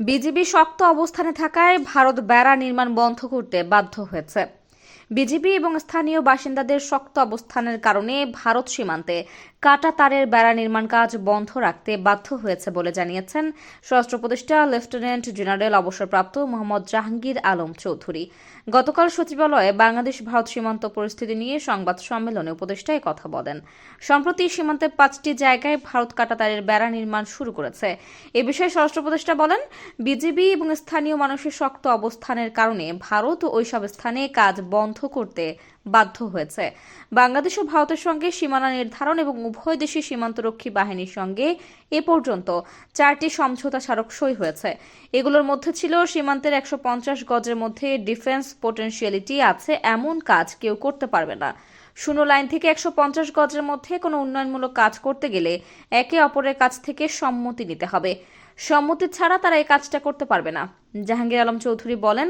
BGB শক্ত অবস্থানে থাকায় ভারত বেড়া নির্মাণ বন্ধ করতে বাধ্য হয়েছে। বিজিবি এবং স্থানীয় বাসিন্দাদের শক্ত অবস্থানের কারণে ভারত সীমান্তে কাটা তারের বেড়া নির্মাণ কাজ বন্ধ রাখতে বাধ্য হয়েছে বলে জানিয়েছেন স্বরাষ্ট্র উপদেষ্টা লেফটেন্যান্ট জেনারেল অবসরপ্রাপ্ত মোহাম্মদ জাহাঙ্গীর আলম চৌধুরী। গতকাল সচিবালয়ে বাংলাদেশ ভারত সীমান্ত পরিস্থিতি নিয়ে সংবাদ সম্মেলনে উপদেষ্টা এ কথা বলেন। সম্প্রতি সীমান্তে পাঁচটি জায়গায় ভারত কাটাতারের বেড়া নির্মাণ শুরু করেছে। এ বিষয়ে স্বরাষ্ট্র উপদেষ্টা বলেন বিজিবি এবং স্থানীয় মানুষের শক্ত অবস্থানের কারণে ভারত ওইসব স্থানে কাজ বন্ধ করতে বাধ্য হয়েছে। বাংলাদেশ ও ভারতের সঙ্গে সীমানা নির্ধারণ এবং উভয় দেশের সীমান্তরক্ষী বাহিনীর সঙ্গে এ পর্যন্ত চারটি সমঝোতা স্মারক সই হয়েছে। এগুলোর মধ্যে ছিল সীমান্তের একশো পঞ্চাশ গজের মধ্যে ডিফেন্স পোটেনশিয়ালিটি আছে, এমন কাজ কেউ করতে পারবে না। শূন্য লাইন থেকে একশো পঞ্চাশ গজের মধ্যে কোনো উন্নয়নমূলক কাজ করতে গেলে একে অপরের কাছ থেকে সম্মতি নিতে হবে। সম্মতি ছাড়া তারা এই কাজটা করতে পারবে না। জাহাঙ্গীর আলম চৌধুরী বলেন,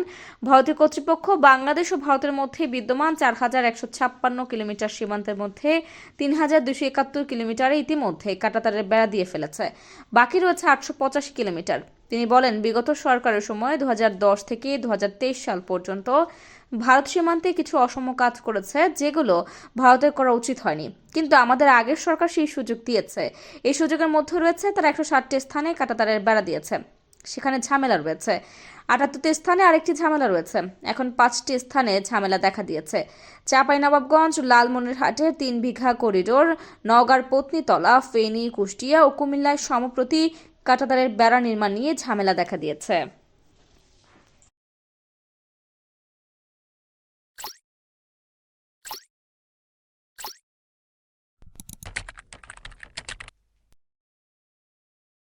ভারতীয় কর্তৃপক্ষ বাংলাদেশ ও ভারতের মধ্যে বিদ্যমান চার হাজার একশো ছাপ্পান্ন কিলোমিটার সীমান্তের মধ্যে তিন হাজার দুশো একাত্তর কিলোমিটারে ইতিমধ্যে কাটাতারের বেড়া দিয়ে ফেলেছে। বাকি রয়েছে আটশো পঁচাশি কিলোমিটার। তিনি বলেন, বিগত সরকারের সময় দু দশ থেকে দু হাজার তেইশ সাল পর্যন্ত ভারত সীমান্তে কিছু অসম কাজ করেছে, যেগুলো ভারতের করা উচিত হয়নি। কিন্তু আমাদের আগের সরকার সেই সুযোগ দিয়েছে। এই সুযোগের মধ্যে রয়েছে তারা একশো ষাটটি স্থানে কাটাতারের বেড়া দিয়েছে। সেখানে ঝামেলা রয়েছে। আটাত্তরটি স্থানে আরেকটি ঝামেলা রয়েছে। এখন পাঁচটি স্থানে ঝামেলা দেখা দিয়েছে। চাঁপাইনবাবগঞ্জ লালমনিরহাটের তিন বিঘা করিডোর, নওগাঁর পত্নীতলা, ফেনী, কুষ্টিয়া ও কুমিল্লায় সমপ্রতি কাটাতারের বেড়া নির্মাণ নিয়ে ঝামেলা দেখা দিয়েছে।